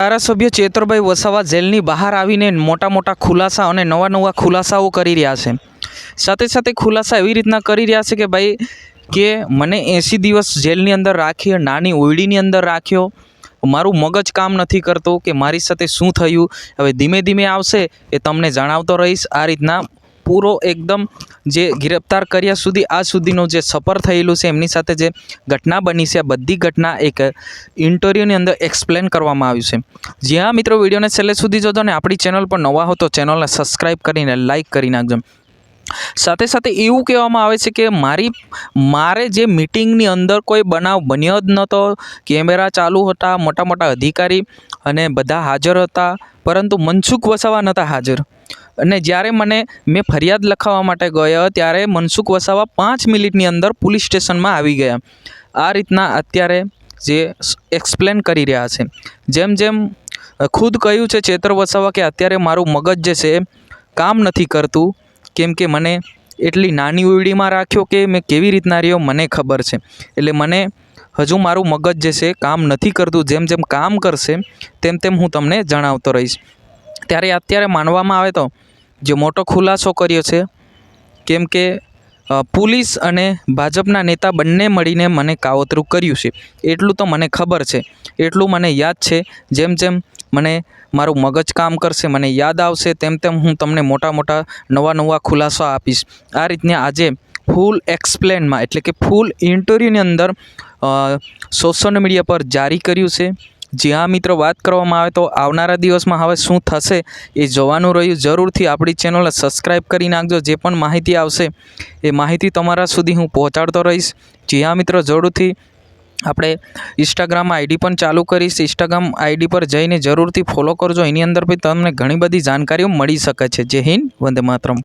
ધારાસભ્ય ચેતરભાઈ વસાવા જેલની બહાર આવીને મોટા મોટા ખુલાસા અને નવા નવા ખુલાસાઓ કરી રહ્યા છે. સાથે સાથે ખુલાસા એવી રીતના કરી રહ્યા છે કે ભાઈ, કે મને એંસી દિવસ જેલની અંદર રાખી, નાની ઓયડીની અંદર રાખ્યો, મારું મગજ કામ નથી કરતું કે મારી સાથે શું થયું, હવે ધીમે ધીમે આવશે એ તમને જણાવતો રહીશ. આ રીતના પૂરો એકદમ જે ગિરફ્તાર કર્યા સુધી આ સુધીનો જે સફર થયેલું છે, એમની સાથે જે ઘટના બની છે, આ બધી ઘટના એક ઇન્ટરવ્યૂની અંદર એક્સપ્લેન કરવામાં આવ્યું છે. જ્યાં મિત્રો, વિડીયોને છેલ્લે સુધી જોજો ને આપણી ચેનલ પર નવા હો તો ચેનલને સબસ્ક્રાઈબ કરીને લાઇક કરી નાખજો. સાથે સાથે એવું કહેવામાં આવે છે કે મારી, મારે જે મિટિંગની અંદર કોઈ બનાવ બન્યો જ નહોતો, કેમેરા ચાલુ હતા, મોટા મોટા અધિકારી અને બધા હાજર હતા, પરંતુ મનસુખ વસાવા નહોતા હાજર. અને જ્યારે મને, મેં ફરિયાદ લખાવવા માટે ગયો, ત્યારે મનસુખ વસાવા પાંચ મિનિટની અંદર પોલીસ સ્ટેશનમાં આવી ગયા. આ રીતના અત્યારે જે એક્સપ્લેન કરી રહ્યા છે. જેમ જેમ ખુદ કહ્યું છે ચેતર વસાવા કે અત્યારે મારું મગજ જે છે, કામ નથી કરતું. કેમ કે મને એટલી નાની ઉયડીમાં રાખ્યો કે મેં કેવી રીતના રહ્યો મને ખબર છે. એટલે મને હજુ મારું મગજ જે છે, કામ નથી કરતું. જેમ જેમ કામ કરશે, તેમ તેમ હું તમને જણાવતો રહીશ. ત્યારે અત્યારે માનવામાં આવે તો જે મોટો ખુલાસો કર્યો છે, કેમ કે પોલીસ અને ભાજપના નેતા બંને મળીને મને કાવતરું કર્યું છે. એટલું તો મને ખબર છે. એટલું મને યાદ છે. જેમ જેમ મને મારું મગજ કામ કરશે, મને યાદ આવશે, તેમ તેમ હું તમને મોટા મોટા નવા નવા ખુલાસા આપીશ. આ રીતના આજે ફૂલ એક્સપ્લેનમાં, એટલે કે ફૂલ ઇન્ટરવ્યૂની અંદર સોશિયલ મીડિયા પર જારી કર્યું છે. જ્યાં મિત્રો વાત કરવામાં આવે તો આવનારા દિવસમાં હવે શું થશે એ જોવાનું રહ્યું. જરૂરથી આપણી ચેનલને સબસ્ક્રાઈબ કરી નાખજો. જે પણ માહિતી આવશે એ માહિતી તમારા સુધી હું પહોંચાડતો રહીશ. જ્યાં મિત્રો જરૂરથી આપણે ઇન્સ્ટાગ્રામ આઈડી પણ ચાલુ કરીશ. ઇન્સ્ટાગ્રામ આઈડી પર જઈને જરૂરથી ફોલો કરજો. એની અંદર બી તમને ઘણી બધી જાણકારીઓ મળી શકે છે. જય હિન્દ. વંદે માતરમ.